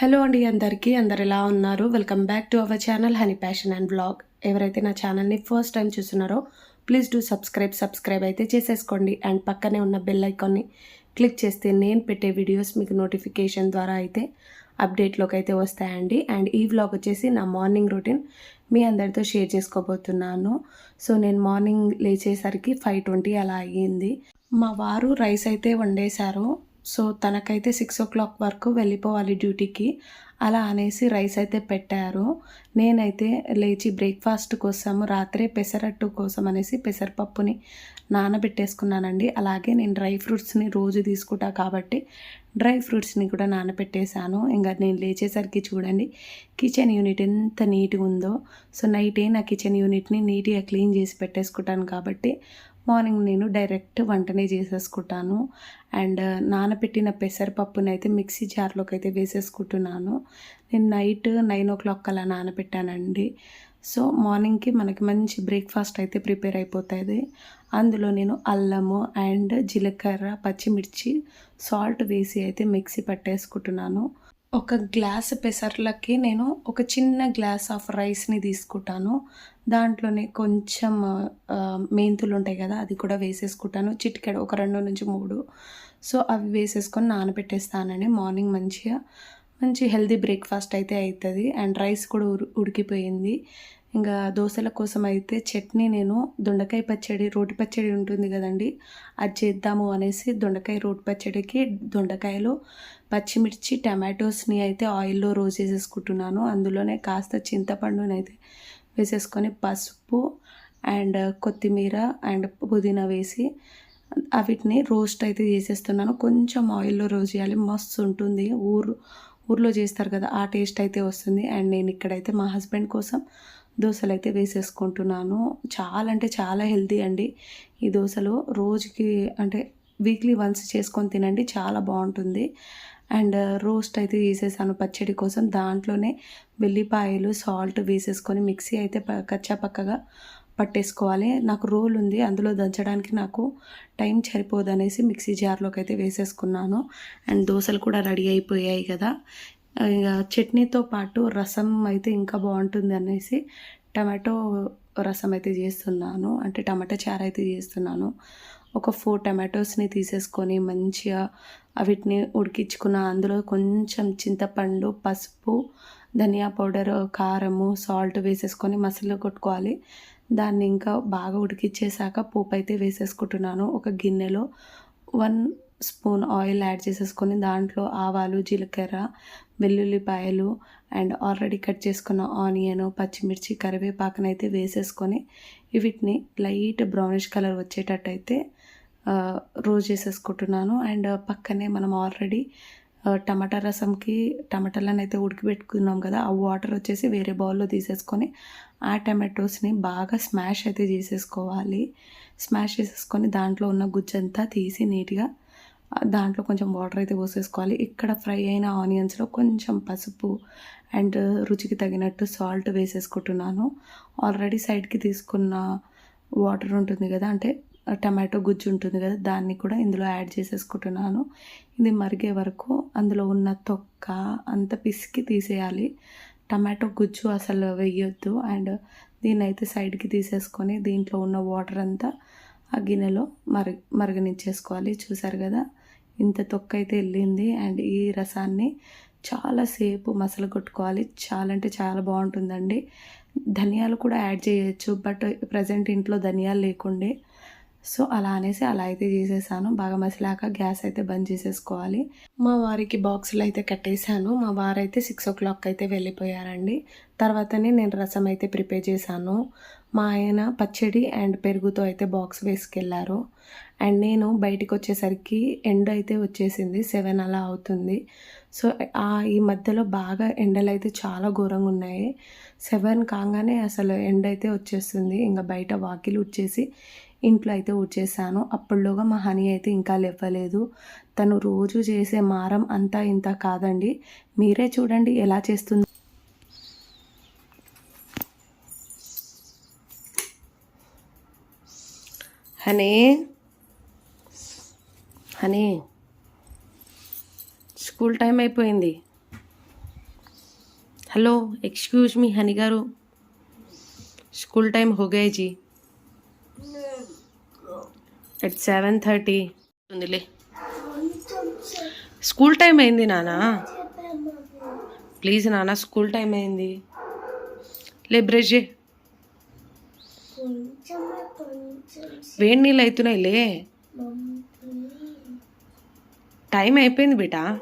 Hello అండి అందరికీ అందరు ఎలా ఉన్నారు? Welcome back to our channel honey passion and blog. ఎవరైతే నా ఛానల్ని ఫస్ట్ టైం చూస్తున్నారో ప్లీజ్ డూ సబ్స్క్రైబ్ సబ్స్క్రైబ్ అయితే చేసేసుకోండి. అండ్ పక్కనే ఉన్న బెల్ ఐకాన్ని క్లిక్ చేస్తే నేను పెట్టే వీడియోస్ మీకు నోటిఫికేషన్ ద్వారా అయితే అప్డేట్లోకి అయితే వస్తాయండి. అండ్ ఈ వ్లాగ్ వచ్చేసి నా మార్నింగ్ రొటీన్ మీ అందరితో షేర్ చేసుకోబోతున్నాను. సో నేను మార్నింగ్ లేచేసరికి ఫైవ్ ట్వంటీ అలా అయ్యింది. మా వారు రైస్ అయితే వండేశారు. సో తనకైతే సిక్స్ ఓ క్లాక్ వరకు వెళ్ళిపోవాలి డ్యూటీకి. అలా అనేసి రైస్ అయితే పెట్టారు. నేనైతే లేచి బ్రేక్ఫాస్ట్ కోసం రాత్రే పెసరట్టు కోసం అనేసి పెసరపప్పుని నానబెట్టేసుకున్నానండి. అలాగే నేను డ్రై ఫ్రూట్స్ని రోజు తీసుకుంటా కాబట్టి డ్రై ఫ్రూట్స్ని కూడా నానబెట్టేశాను. ఇంకా నేను లేచేసరికి చూడండి కిచెన్ యూనిట్ ఎంత నీట్గా ఉందో. సో నైటే నా కిచెన్ యూనిట్ని నీట్గా క్లీన్ చేసి పెట్టేసుకుంటాను కాబట్టి మార్నింగ్ నేను డైరెక్ట్ వంటనే చేసేసుకుంటాను. అండ్ నానబెట్టిన పెసరపప్పునైతే అయితే మిక్సీ జార్లోకి అయితే వేసేసుకుంటున్నాను. నేను నైట్ నైన్ ఓ క్లాక్ అలా నానబెట్టానండి సో మార్నింగ్కి మనకి మంచి బ్రేక్ఫాస్ట్ అయితే ప్రిపేర్ అయిపోతుంది. అందులో నేను అల్లము అండ్ జీలకర్ర పచ్చిమిర్చి సాల్ట్ వేసి అయితే మిక్సీ పట్టేసుకుంటున్నాను. ఒక గ్లాస్ పెసర్లకి నేను ఒక చిన్న గ్లాస్ ఆఫ్ రైస్ని తీసుకుంటాను. దాంట్లోనే కొంచెం మెంతులు ఉంటాయి కదా అది కూడా వేసేసుకుంటాను. చిటికెడ ఒక రెండు నుంచి మూడు. సో అవి వేసేసుకొని నానబెట్టేస్తానండి. మార్నింగ్ మంచిగా మంచి హెల్దీ బ్రేక్ఫాస్ట్ అయితే అవుతుంది అండ్ రైస్ కూడా ఉడికిపోయింది. ఇంకా దోశల కోసం అయితే చట్నీ నేను దొండకాయ పచ్చడి రోటి పచ్చడి ఉంటుంది కదండి. అది చేద్దాము అనేసి దొండకాయ రోటి పచ్చడికి దొండకాయలు పచ్చిమిర్చి టమాటోస్ని అయితే ఆయిల్లో రోజ్ చేసేసుకుంటున్నాను. అందులోనే కాస్త చింతపండుని అయితే వేసేసుకొని పసుపు అండ్ కొత్తిమీర అండ్ పుదీనా వేసి అవిటిని రోస్ట్ అయితే చేసేస్తున్నాను. కొంచెం ఆయిల్లో రోస్ట్ చేయాలి. మస్తు ఉంటుంది. ఊరు ఊర్లో చేస్తారు కదా ఆ టేస్ట్ అయితే వస్తుంది. అండ్ నేను ఇక్కడైతే మా హస్బెండ్ కోసం దోశలు అయితే వేసేసుకుంటున్నాను. చాలా అంటే చాలా హెల్తీ అండి. ఈ దోశలు రోజుకి అంటే వీక్లీ వన్స్ చేసుకొని తినండి చాలా బాగుంటుంది. అండ్ రోస్ట్ అయితే వేసేసాను పచ్చడి కోసం. దాంట్లోనే వెల్లిపాయలు సాల్ట్ వేసేసుకొని మిక్సీ అయితే కచ్చా పక్కగా పట్టేసుకోవాలి. నాకు రోల్ ఉంది అందులో దంచడానికి నాకు టైం సరిపోదు అనేసి మిక్సీ జార్లోకి అయితే వేసేసుకున్నాను. అండ్ దోశలు కూడా రెడీ అయిపోయాయి కదా. చట్నీతో పాటు రసం అయితే ఇంకా బాగుంటుంది అనేసి టమాటో రసం అయితే చేస్తున్నాను. అంటే టమాటా చారు అయితే చేస్తున్నాను. ఒక ఫోర్ టమాటోస్ని తీసేసుకొని మంచిగా వీటిని ఉడికించుకున్న అందులో కొంచెం చింతపండు పసుపు ధనియా పౌడర్ కారము సాల్ట్ వేసేసుకొని మసాలా కొట్టుకోవాలి. దాన్ని ఇంకా బాగా ఉడికిచ్చేసాక పోపు అయితే వేసేసుకుంటున్నాను. ఒక గిన్నెలో వన్ స్పూన్ ఆయిల్ యాడ్ చేసేసుకొని దాంట్లో ఆవాలు జీలకర్ర వెల్లుల్లిపాయలు అండ్ ఆల్రెడీ కట్ చేసుకున్న ఆనియన్ పచ్చిమిర్చి కరివేపాకునైతే అయితే వేసేసుకొని వీటిని లైట్ బ్రౌనిష్ కలర్ వచ్చేటట్టయితే రోజ్ చేసేసుకుంటున్నాను. అండ్ పక్కనే మనం ఆల్రెడీ టమాటా రసంకి టమాటాలను అయితే ఉడికిపెట్టుకున్నాం కదా ఆ వాటర్ వచ్చేసి వేరే బౌల్లో తీసేసుకొని ఆ టమాటోస్ని బాగా స్మాష్ అయితే చేసేసుకోవాలి. స్మాష్ చేసేసుకొని దాంట్లో ఉన్న గుజ్జంతా తీసి నీట్గా దాంట్లో కొంచెం వాటర్ అయితే పోసేసుకోవాలి. ఇక్కడ ఫ్రై అయిన ఆనియన్స్లో కొంచెం పసుపు అండ్ రుచికి తగినట్టు సాల్ట్ వేసేసుకుంటున్నాను. ఆల్రెడీ సైడ్కి తీసుకున్న వాటర్ ఉంటుంది కదా అంటే టమాటో గుజ్జు ఉంటుంది కదా దాన్ని కూడా ఇందులో యాడ్ చేసేసుకుంటున్నాను. ఇది మరిగే వరకు అందులో ఉన్న తొక్క అంత పిసికి తీసేయాలి. టమాటో గుజ్జు అసలు వేయొద్దు. అండ్ దీన్ని అయితే సైడ్కి తీసేసుకొని దీంట్లో ఉన్న వాటర్ అంతా ఆ గిన్నెలో మరగ మరగనిచ్చేసుకోవాలి. చూసారు కదా? ఇంత తొక్క అయితే వెళ్ళింది. అండ్ ఈ రసాన్ని చాలాసేపు మసలు కొట్టుకోవాలి. చాలా అంటే చాలా బాగుంటుందండి. ధనియాలు కూడా యాడ్ చేయొచ్చు. బట్ ప్రజెంట్ ఇంట్లో ధనియాలు లేకుండే సో అలా అనేసి అలా అయితే చేసేసాను. బాగా మసిలాక గ్యాస్ అయితే బంద్ చేసేసుకోవాలి. మా వారికి బాక్సులు అయితే కట్టేశాను. మా వారైతే సిక్స్ ఓ క్లాక్ అయితే వెళ్ళిపోయారండి. తర్వాతనే నేను రసం అయితే ప్రిపేర్ చేశాను. మా ఆయన పచ్చడి అండ్ పెరుగుతో అయితే బాక్స్ వేసుకెళ్ళారు అండ్ నేను బయటకు వచ్చేసరికి ఎండ అయితే వచ్చేసింది. సెవెన్ అలా అవుతుంది. సో ఆ ఈ మధ్యలో బాగా ఎండలు అయితే చాలా ఘోరంగా ఉన్నాయి. సెవెన్ కాగానే అసలు ఎండ అయితే వచ్చేస్తుంది. ఇంకా బయట వాకిలు వచ్చేసి ఇంట్లో అయితే వచ్చేసాను అప్పటిలోగా మా హనీ అయితే ఇంకా లేవలేదు. తను రోజు చేసే మారం అంతా ఇంత కాదండి. మీరే చూడండి ఎలా చేస్తుంది. హనీ. హనీ. స్కూల్ టైం అయిపోయింది. హలో ఎక్స్క్యూజ్ మీ హనీ గారు. స్కూల్ టైం హోగాయ్ ఎట్ సెవెన్ థర్టీ ఉందిలే. స్కూల్ టైం అయింది నానా? ప్లీజ్ నాన్న స్కూల్ టైం అయింది. లే బ్రష్. వేడి నీళ్ళు అవుతున్నాయి లే టైం అయిపోయింది బేటా.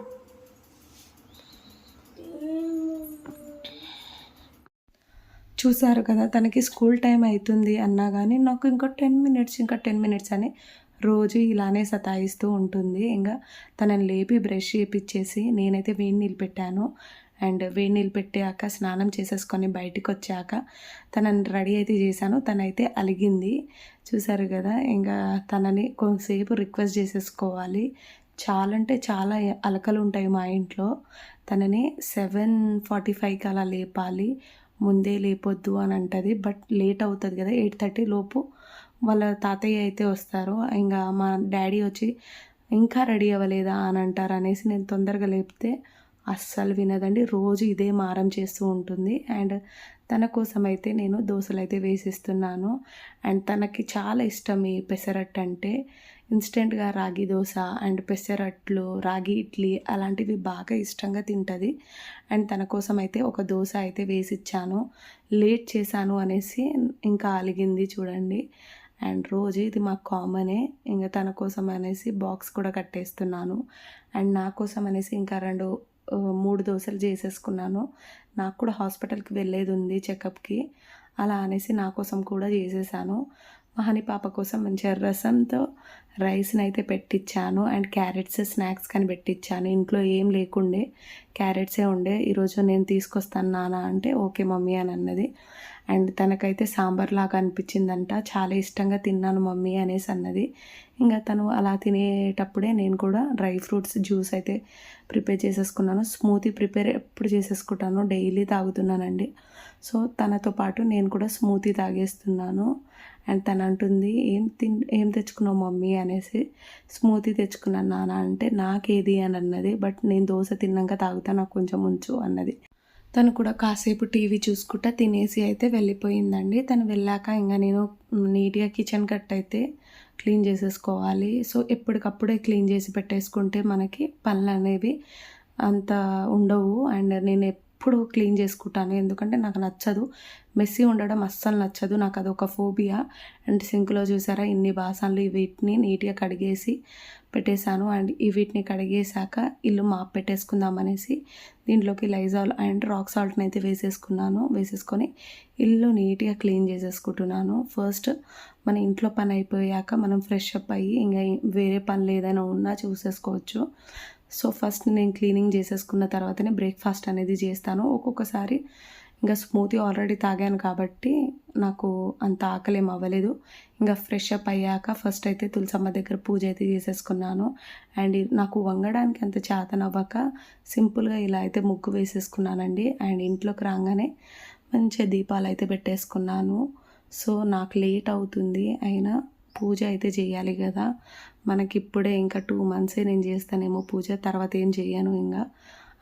చూసారు కదా తనకి స్కూల్ టైం అవుతుంది అన్నా కానీ నాకు ఇంకా టెన్ మినిట్స్ ఇంకా టెన్ మినిట్స్ అని రోజు ఇలానే సతాయిస్తూ ఉంటుంది. ఇంకా తనని లేపి బ్రష్ చేపించేసి నేనైతే వేడి నీళ్ళు పెట్టాను. అండ్ వేడి నీళ్ళు పెట్టాక స్నానం చేసేసుకొని బయటికి వచ్చాక తనని రెడీ అయితే చేశాను. తనైతే అలిగింది. చూసారు కదా ఇంకా తనని కొంతసేపు రిక్వెస్ట్ చేసేసుకోవాలి. చాలా అంటే చాలా అలకలు ఉంటాయి మా ఇంట్లో. తనని సెవెన్ ఫార్టీ ఫైవ్కి అలా లేపాలి. ముందే లేపొద్దు అని అంటది. బట్ లేట్ అవుతుంది కదా ఎయిట్ థర్టీ లోపు వాళ్ళ తాతయ్య అయితే వస్తారు. ఇంకా మా డాడీ వచ్చి ఇంకా రెడీ అవ్వలేదా? అని అంటారు అనేసి నేను తొందరగా లేపితే అస్సలు వినదండి. రోజు ఇదే మారం చేస్తూ ఉంటుంది. అండ్ తన కోసం అయితే నేను దోశలు అయితే వేసిస్తున్నాను. అండ్ తనకి చాలా ఇష్టం ఈ పెసరట్టు అంటే. ఇన్స్టెంట్గా రాగి దోశ అండ్ పెసరట్లు రాగి ఇడ్లీ అలాంటివి బాగా ఇష్టంగా తింటుంది. అండ్ తన కోసం అయితే ఒక దోశ అయితే వేసి ఇచ్చాను లేట్ చేశాను అనేసి ఇంకా అలిగింది చూడండి. అండ్ రోజు ఇది మాకు కామనే. ఇంకా తన కోసం అనేసి బాక్స్ కూడా కట్టేస్తున్నాను. అండ్ నా కోసం అనేసి ఇంకా రెండు మూడు దోశలు చేసేసుకున్నాను. నాకు కూడా హాస్పిటల్కి వెళ్ళేది ఉంది చెకప్కి. అలా అనేసి నా కోసం కూడా చేసేసాను. మహాని పాప కోసం మంచిగా రసంతో రైస్ని అయితే పెట్టించాను అండ్ క్యారెట్స్ స్నాక్స్ కానీ పెట్టించాను ఇంట్లో ఏం లేకుండే క్యారెట్సే ఉండే. ఈరోజు నేను తీసుకొస్తాను నాన్న అంటే ఓకే మమ్మీ అని అన్నది. అండ్ తనకైతే సాంబార్ లాగా అనిపించిందంట. చాలా ఇష్టంగా తిన్నాను మమ్మీ అనేసి అన్నది. ఇంకా తను అలా తినేటప్పుడే నేను కూడా డ్రై ఫ్రూట్స్ జ్యూస్ అయితే ప్రిపేర్ చేసేసుకున్నాను. స్మూతీ ప్రిపేర్ ఎప్పుడు చేసేసుకుంటాను డైలీ తాగుతున్నానండి. సో తనతో పాటు నేను కూడా స్మూతీ తాగేస్తున్నాను. అండ్ తను అంటుంది ఏం తిన్ ఏం తెచ్చుకున్నావు మమ్మీ? అని అనేసి స్మూతీ తెచ్చుకున్నాను నాన్న అంటే నాకేది అని అన్నది. బట్ నేను దోశ తిన్నాక తాగుతా నాకు కొంచెం ఉంచు అన్నది. తను కూడా కాసేపు టీవీ చూసుకుంటా తినేసి అయితే వెళ్ళిపోయిందండి. తను వెళ్ళాక ఇంకా నేను నీట్గా కిచెన్ కట్ అయితే క్లీన్ చేసేసుకోవాలి. సో ఎప్పటికప్పుడే క్లీన్ చేసి పెట్టేసుకుంటే మనకి పనులు అనేవి అంత ఉండవు. అండ్ నేను ఎప్పుడు క్లీన్ చేసుకుంటాను. ఎందుకంటే నాకు నచ్చదు. మెస్సీ ఉండడం అస్సలు నచ్చదు. నాకు అది ఒక ఫోబియా. అండ్ సింక్లో చూసారా ఇన్ని బాసన్లు వీటిని నీట్గా కడిగేసి పెట్టేశాను. అండ్ ఈ వీటిని కడిగేశాక ఇల్లు మాప్ పెట్టేసుకుందాం అనేసి దీంట్లోకి లైజాల్ అండ్ రాక్ సాల్ట్ని అయితే వేసేసుకున్నాను. వేసేసుకొని ఇల్లు నీట్గా క్లీన్ చేసేసుకుంటున్నాను. ఫస్ట్ మన ఇంట్లో పని అయిపోయాక మనం ఫ్రెష్ అప్ అయ్యి ఇంకా వేరే పనులు ఏదైనా ఉన్నా చూసేసుకోవచ్చు. సో ఫస్ట్ నేను క్లీనింగ్ చేసేసుకున్న తర్వాతనే బ్రేక్ఫాస్ట్ అనేది చేస్తాను. ఒక్కొక్కసారి ఇంకా స్మూతీ ఆల్రెడీ తాగాను కాబట్టి నాకు అంత ఆకలి ఏం అవ్వలేదు. ఇంకా ఫ్రెష్ అప్ అయ్యాక ఫస్ట్ అయితే తులసమ్మ దగ్గర పూజ అయితే చేసేసుకున్నాను. అండ్ నాకు వంగడానికి అంత చేతనవ్వక సింపుల్గా ఇలా అయితే ముగ్గు వేసేసుకున్నానండి. అండ్ ఇంట్లోకి రాగానే మంచిగా దీపాలు అయితే పెట్టేసుకున్నాను. సో నాకు లేట్ అవుతుంది. అయినా పూజ అయితే చేయాలి కదా. మనకి ఇప్పుడే ఇంకా టూ మంత్సే నేను చేస్తానేమో పూజ తర్వాత ఏం చేయను ఇంకా.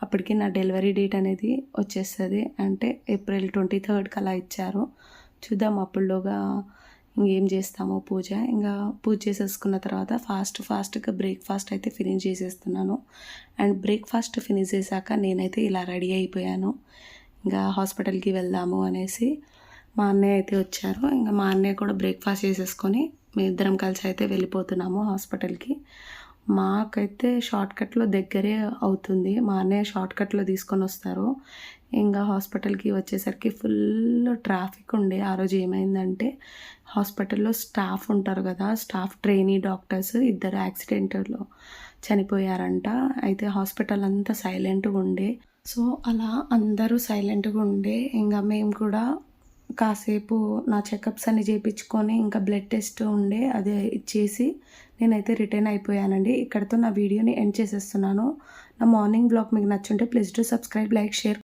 అప్పటికి నా డెలివరీ డేట్ అనేది వచ్చేస్తుంది. అంటే ఏప్రిల్ ట్వంటీ థర్డ్కి అలా ఇచ్చారు. చూద్దాం అప్పుడులోగా ఇంకేం చేస్తామో పూజ. ఇంకా పూజ చేసేసుకున్న తర్వాత ఫాస్ట్ ఫాస్ట్గా బ్రేక్ఫాస్ట్ అయితే ఫినిష్ చేసేస్తున్నాను. అండ్ బ్రేక్ఫాస్ట్ ఫినిష్ చేశాక నేనైతే ఇలా రెడీ అయిపోయాను. ఇంకా హాస్పిటల్కి వెళ్దాము అనేసి మా అన్నయ్య అయితే వచ్చారు. ఇంకా మా అన్నయ్య కూడా బ్రేక్ఫాస్ట్ చేసేసుకొని మేము ఇద్దరం కలిసి అయితే వెళ్ళిపోతున్నాము హాస్పిటల్కి. మాకైతే షార్ట్కట్లో దగ్గరే అవుతుంది. మా అన్నయ్య షార్ట్కట్లో తీసుకొని వస్తారు. ఇంకా హాస్పిటల్కి వచ్చేసరికి ఫుల్ ట్రాఫిక్ ఉండే. ఆ రోజు ఏమైందంటే హాస్పిటల్లో స్టాఫ్ ఉంటారు కదా స్టాఫ్ ట్రైనీ డాక్టర్స్ ఇద్దరు యాక్సిడెంట్లో చనిపోయారంట. అయితే హాస్పిటల్ అంతా సైలెంట్గా ఉండే. సో అలా అందరూ సైలెంట్గా ఉండే. ఇంకా మేము కూడా కాసేపు నా చెకప్స్ అన్ని చేయించుకొని ఇంకా బ్లడ్ టెస్ట్ ఉండే అది ఇచ్చేసి నేనైతే రిటర్న్ అయిపోయానండి. ఇక్కడతో నా వీడియోని ఎండ్ చేసేస్తున్నాను. నా మార్నింగ్ బ్లాగ్ మీకు నచ్చుంటే please to subscribe like share